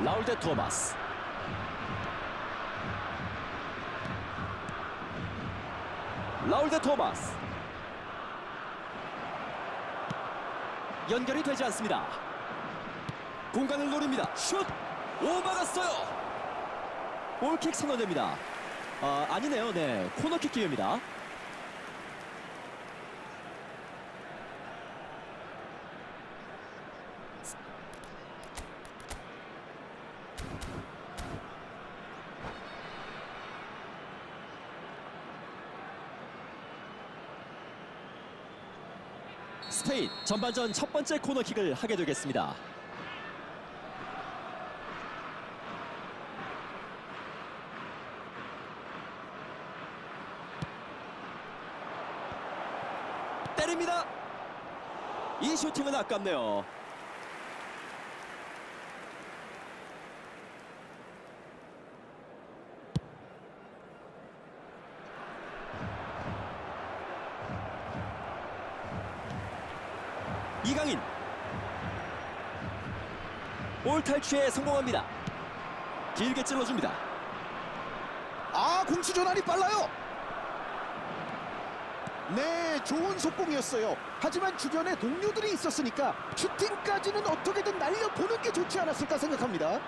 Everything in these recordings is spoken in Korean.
라울 데 토마스. 라울 데 토마스. 연결이 되지 않습니다. 공간을 노립니다. 슛! 오 막았어요. 골킥 선언됩니다. 아, 아니네요. 네 코너킥 기회입니다 스페인 전반전 첫 번째 코너킥을 하게 되겠습니다. 때립니다. 이 슈팅은 아깝네요. 이강인 볼 탈취에 성공합니다. 길게 찔러줍니다. 아 공수 전환이 빨라요. 네, 좋은 속공이었어요. 하지만 주변에 동료들이 있었으니까 슈팅까지는 어떻게든 날려보는 게 좋지 않았을까 생각합니다.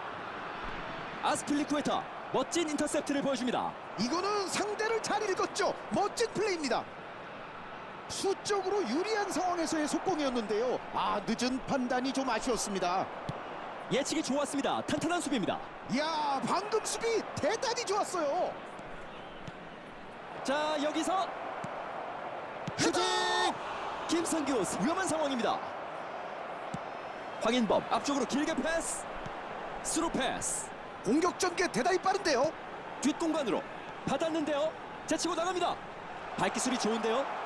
아스필리쿠에타 멋진 인터셉트를 보여줍니다. 이거는 상대를 잘 읽었죠. 멋진 플레이입니다. 수적으로 유리한 상황에서의 속공이었는데요. 아, 늦은 판단이 좀 아쉬웠습니다. 예측이 좋았습니다. 탄탄한 수비입니다. 이야, 방금 수비 대단히 좋았어요. 자 여기서 슈팅! 김성규 위험한 상황입니다. 황인범 앞쪽으로 길게 패스. 스루 패스. 공격 전개 대단히 빠른데요. 뒷공간으로 받았는데요. 제치고 나갑니다. 발기술이 좋은데요.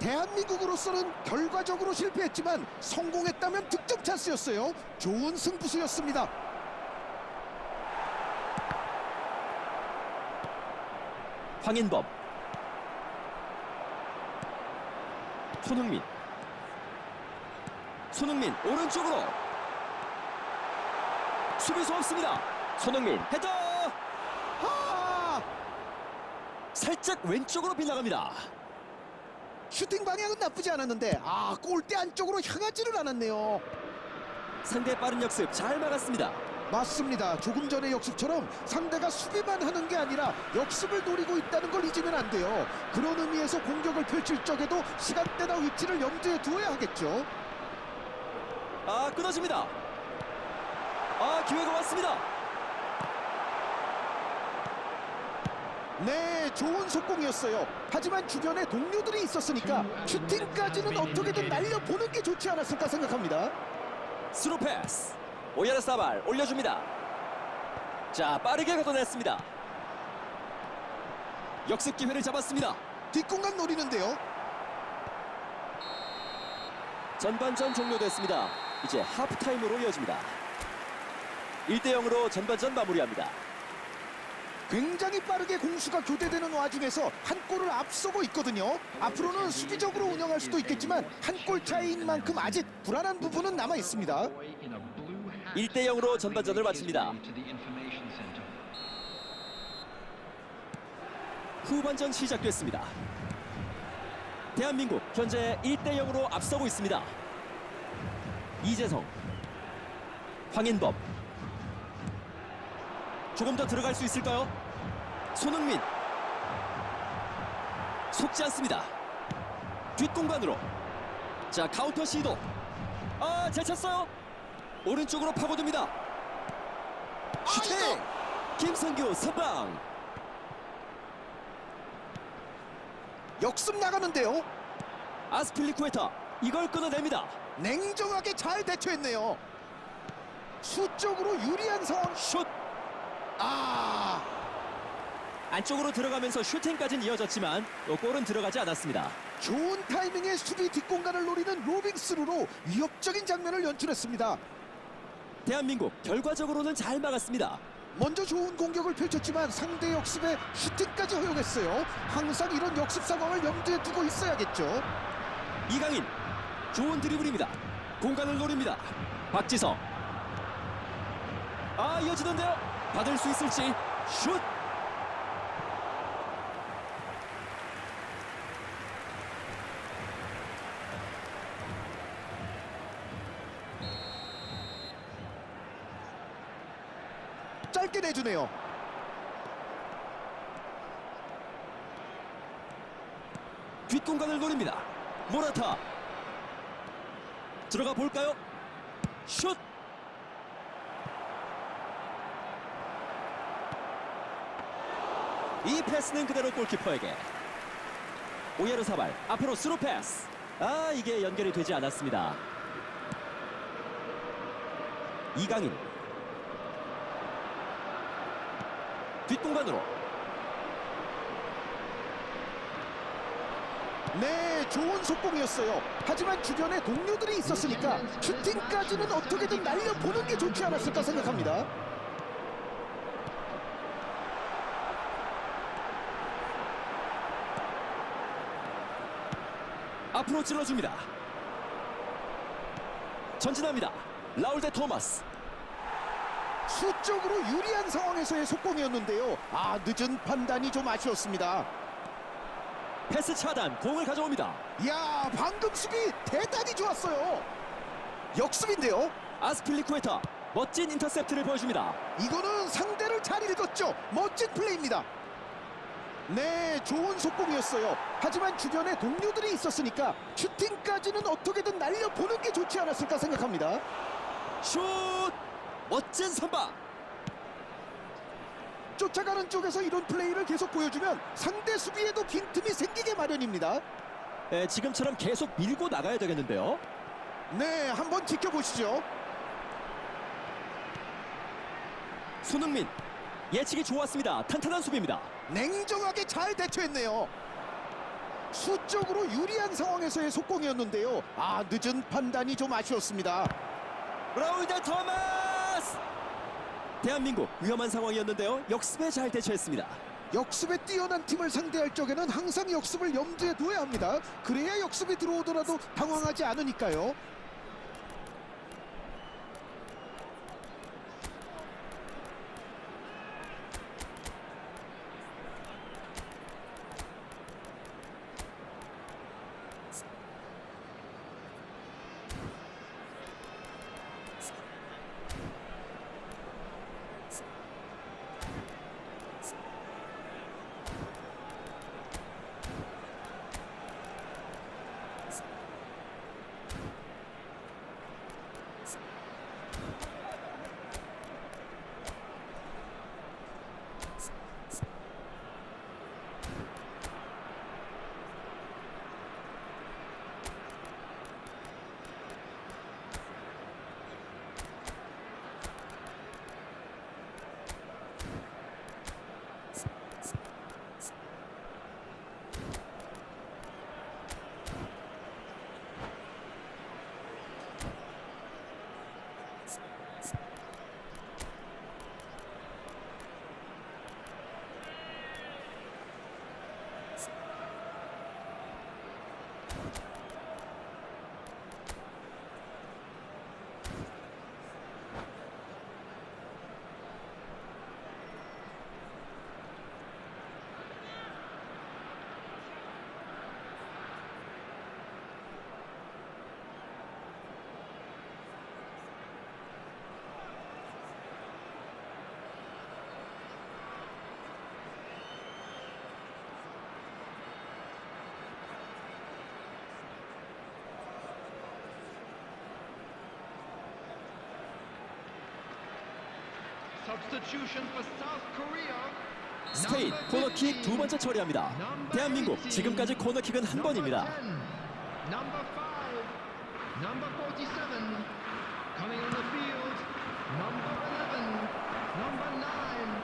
대한민국으로서는 결과적으로 실패했지만 성공했다면 득점 찬스였어요. 좋은 승부수였습니다. 황인범 손흥민 손흥민 오른쪽으로 수비수 없습니다 손흥민 헤더 아! 살짝 왼쪽으로 빗나갑니다 슈팅 방향은 나쁘지 않았는데 아 골대 안쪽으로 향하지를 않았네요. 상대 빠른 역습 잘 막았습니다 맞습니다. 조금 전의 역습처럼 상대가 수비만 하는 게 아니라 역습을 노리고 있다는 걸 잊으면 안 돼요. 그런 의미에서 공격을 펼칠 적에도 시간대나 위치를 염두에 두어야 하겠죠. 아 끊어집니다 아 기회가 왔습니다 네, 좋은 속공이었어요. 하지만 주변에 동료들이 있었으니까 슈팅까지는 어떻게든 날려보는 게 좋지 않았을까 생각합니다. 스루 패스 오야르 사발 올려줍니다 자 빠르게 걷어냈습니다 역습 기회를 잡았습니다 뒷공간 노리는데요. 전반전 종료됐습니다. 이제 하프타임으로 이어집니다. 1대 0으로 전반전 마무리합니다. 굉장히 빠르게 공수가 교대되는 와중에서 한 골을 앞서고 있거든요. 앞으로는 수비적으로 운영할 수도 있겠지만 한 골 차이인 만큼 아직 불안한 부분은 남아 있습니다. 1대 0으로 전반전을 마칩니다. 후반전 시작됐습니다. 대한민국 현재 1대 0으로 앞서고 있습니다. 이재성, 황인범, 조금 더 들어갈 수 있을까요? 손흥민, 속지 않습니다. 뒷공간으로, 자 카운터 시도, 아 제쳤어요. 오른쪽으로 파고듭니다. 슈팅! 김성규 선방. 역습 나가는데요. 아스필리쿠에타 이걸 끊어냅니다. 냉정하게 잘 대처했네요. 수적으로 유리한 상황. 슛 아, 안쪽으로 들어가면서 슈팅까지는 이어졌지만 또 골은 들어가지 않았습니다. 좋은 타이밍에 수비 뒷공간을 노리는 로빙스루로 위협적인 장면을 연출했습니다. 대한민국 결과적으로는 잘 막았습니다. 먼저 좋은 공격을 펼쳤지만 상대 역습에 슈팅까지 허용했어요. 항상 이런 역습 상황을 염두에 두고 있어야겠죠. 이강인 좋은 드리블입니다. 공간을 노립니다. 박지성 아 이어지는데요. 받을 수 있을지 슛. 짧게 내주네요. 뒷공간을 노립니다. 모라타 들어가 볼까요? 슛. 이 패스는 그대로 골키퍼에게 오야르사발 앞으로 스루 패스. 아 이게 연결이 되지 않았습니다. 이강인 뒷공간으로 네, 좋은 속공이었어요. 하지만 주변에 동료들이 있었으니까 슈팅까지는 어떻게든 날려보는 게 좋지 않았을까 생각합니다. 앞으로 찔러줍니다. 전진합니다. 라울 데 토마스. 수적으로 유리한 상황에서의 속공이었는데요. 아, 늦은 판단이 좀 아쉬웠습니다. 패스 차단, 공을 가져옵니다. 이야, 방금 수비 대단히 좋았어요. 역습인데요. 아스필리쿠에타 멋진 인터셉트를 보여줍니다. 이거는 상대를 잘 읽었죠. 멋진 플레이입니다. 네, 좋은 속공이었어요. 하지만 주변에 동료들이 있었으니까 슈팅까지는 어떻게든 날려보는 게 좋지 않았을까 생각합니다. 슛! 멋진 선방. 쫓아가는 쪽에서 이런 플레이를 계속 보여주면 상대 수비에도 빈틈이 생기게 마련입니다. 에, 지금처럼 계속 밀고 나가야 되겠는데요. 네, 한번 지켜보시죠. 손흥민 예측이 좋았습니다. 탄탄한 수비입니다. 냉정하게 잘 대처했네요. 수적으로 유리한 상황에서의 속공이었는데요. 아, 늦은 판단이 좀 아쉬웠습니다. 데 토마스. 대한민국 위험한 상황이었는데요. 역습에 잘 대처했습니다. 역습에 뛰어난 팀을 상대할 적에는 항상 역습을 염두에 둬야 합니다. 그래야 역습이 들어오더라도 당황하지 않으니까요. 스페인 코너킥 두 번째 처리합니다. 대한민국 지금까지 코너킥은 한 번입니다. Number 5, number 47, coming on the field, number 11, number 9,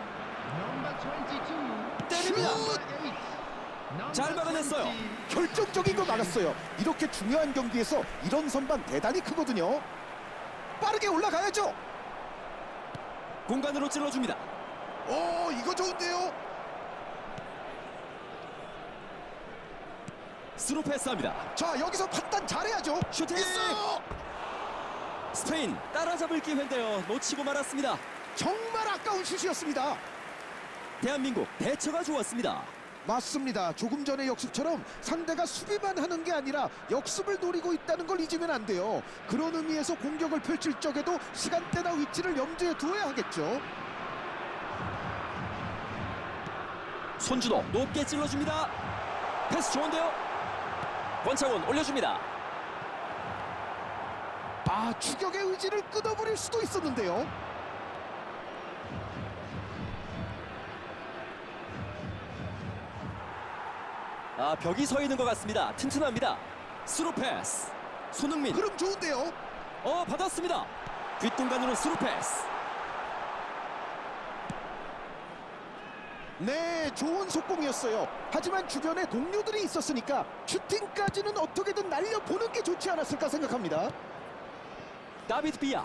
number 22, 때립니다. number 8, number 잘 막아냈어요. 20. 결정적인 걸 막았어요. 이렇게 중요한 경기에서 이런 선방 대단히 크거든요. 빠르게 올라가야죠. 공간으로 찔러줍니다. 오, 이거 좋은데요. 스루 패스합니다. 자, 여기서 판단 잘해야죠. 슈팅! 있어요. 스페인 따라잡을 기회인데요. 놓치고 말았습니다. 정말 아까운 슛이었습니다. 대한민국 대처가 좋았습니다. 맞습니다. 조금 전의 역습처럼 상대가 수비만 하는 게 아니라 역습을 노리고 있다는 걸 잊으면 안 돼요. 그런 의미에서 공격을 펼칠 적에도 시간대나 위치를 염두에 두어야 하겠죠. 손준호 높게 찔러줍니다. 패스 좋은데요. 권창훈 올려줍니다. 아, 추격의 의지를 끊어버릴 수도 있었는데요. 아 벽이 서 있는 것 같습니다. 튼튼합니다. 스루 패스. 손흥민. 흐름 좋은데요. 어 받았습니다. 뒷공간으로 스루 패스. 네, 좋은 속공이었어요. 하지만 주변에 동료들이 있었으니까 슈팅까지는 어떻게든 날려보는 게 좋지 않았을까 생각합니다. 다비드 비아.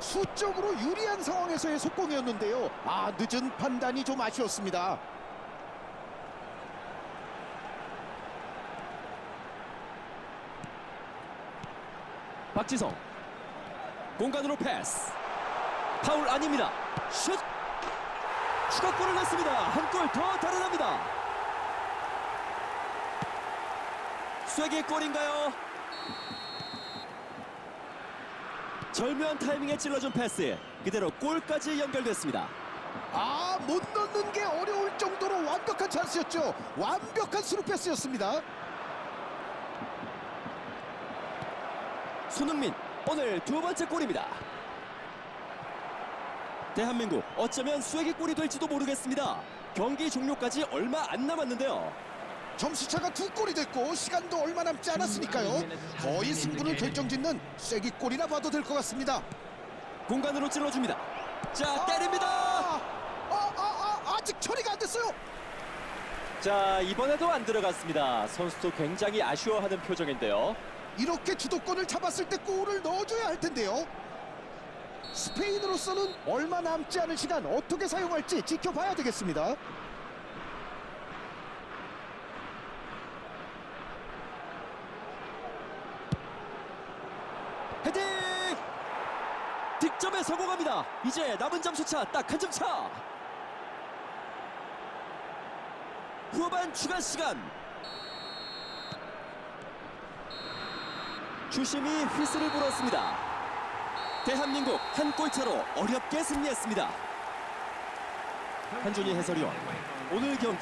수적으로 유리한 상황에서의 속공이었는데요. 아, 늦은 판단이 좀 아쉬웠습니다. 박지성. 공간으로 패스. 파울 아닙니다. 슛. 추가골을 냈습니다. 한 골 더 달아납니다. 쐐기 골인가요? 절묘한 타이밍에 찔러준 패스. 그대로 골까지 연결됐습니다. 아, 못 넣는 게 어려울 정도로 완벽한 찬스였죠. 완벽한 스루 패스였습니다. 손흥민 오늘 두 번째 골입니다. 대한민국 어쩌면 쐐기 골이 될지도 모르겠습니다. 경기 종료까지 얼마 안 남았는데요. 점수차가 두 골이 됐고 시간도 얼마 남지 않았으니까요. 거의 승부를 결정짓는 쐐기골이라 봐도 될 것 같습니다. 공간으로 찔러줍니다. 자 때립니다. 아, 아, 아, 아, 아직 처리가 안 됐어요. 자 이번에도 안 들어갔습니다. 선수도 굉장히 아쉬워하는 표정인데요. 이렇게 주도권을 잡았을 때 골을 넣어줘야 할 텐데요. 스페인으로서는 얼마 남지 않은 시간 어떻게 사용할지 지켜봐야 되겠습니다. 헤딩! 득점에 성공합니다. 이제 남은 점수차 딱 한 점 차. 후반 추가 시간. 주심이 휘슬을 불었습니다. 대한민국 한 골 차로 어렵게 승리했습니다. 한준희 해설위원 오늘 경기